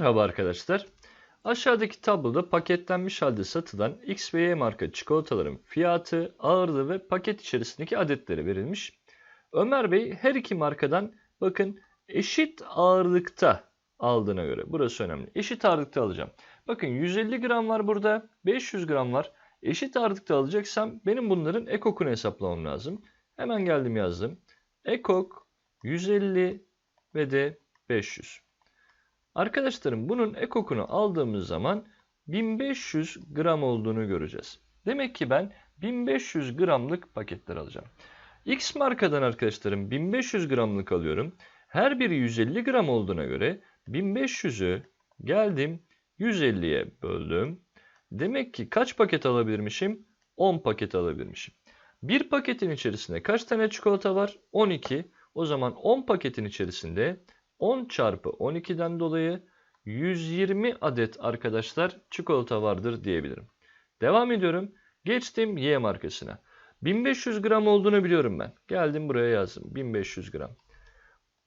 Merhaba arkadaşlar. Aşağıdaki tabloda paketlenmiş halde satılan X ve Y marka çikolataların fiyatı, ağırlığı ve paket içerisindeki adetleri verilmiş. Ömer Bey her iki markadan bakın eşit ağırlıkta aldığına göre. Burası önemli. Eşit ağırlıkta alacağım. Bakın 150 gram var burada, 500 gram var. Eşit ağırlıkta alacaksam benim bunların ekokunu hesaplamam lazım. Hemen geldim yazdım. Ekok 150 ve de 500. Arkadaşlarım bunun ekokunu aldığımız zaman 1500 gram olduğunu göreceğiz. Demek ki ben 1500 gramlık paketler alacağım. X markadan arkadaşlarım 1500 gramlık alıyorum. Her biri 150 gram olduğuna göre 1500'ü geldim 150'ye böldüm. Demek ki kaç paket alabilirmişim? 10 paket alabilirmişim. Bir paketin içerisinde kaç tane çikolata var? 12. O zaman 10 paketin içerisinde 10 çarpı 12'den dolayı 120 adet arkadaşlar çikolata vardır diyebilirim. Devam ediyorum. Geçtim Y markasına. 1500 gram olduğunu biliyorum ben. Geldim buraya yazdım. 1500 gram.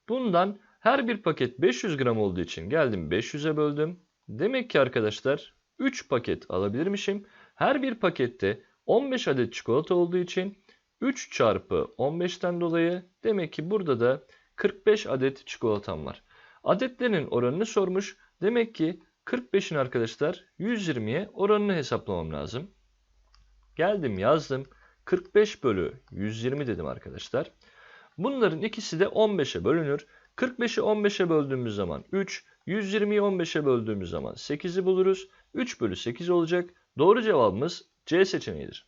Bundan her bir paket 500 gram olduğu için geldim 500'e böldüm. Demek ki arkadaşlar 3 paket alabilirmişim. Her bir pakette 15 adet çikolata olduğu için 3 çarpı 15'ten dolayı demek ki burada da 45 adet çikolatam var. Adetlerin oranını sormuş. Demek ki 45'in arkadaşlar 120'ye oranını hesaplamam lazım. Geldim yazdım. 45 bölü 120 dedim arkadaşlar. Bunların ikisi de 15'e bölünür. 45'i 15'e böldüğümüz zaman 3, 120'yi 15'e böldüğümüz zaman 8'i buluruz. 3 bölü 8 olacak. Doğru cevabımız C seçeneğidir.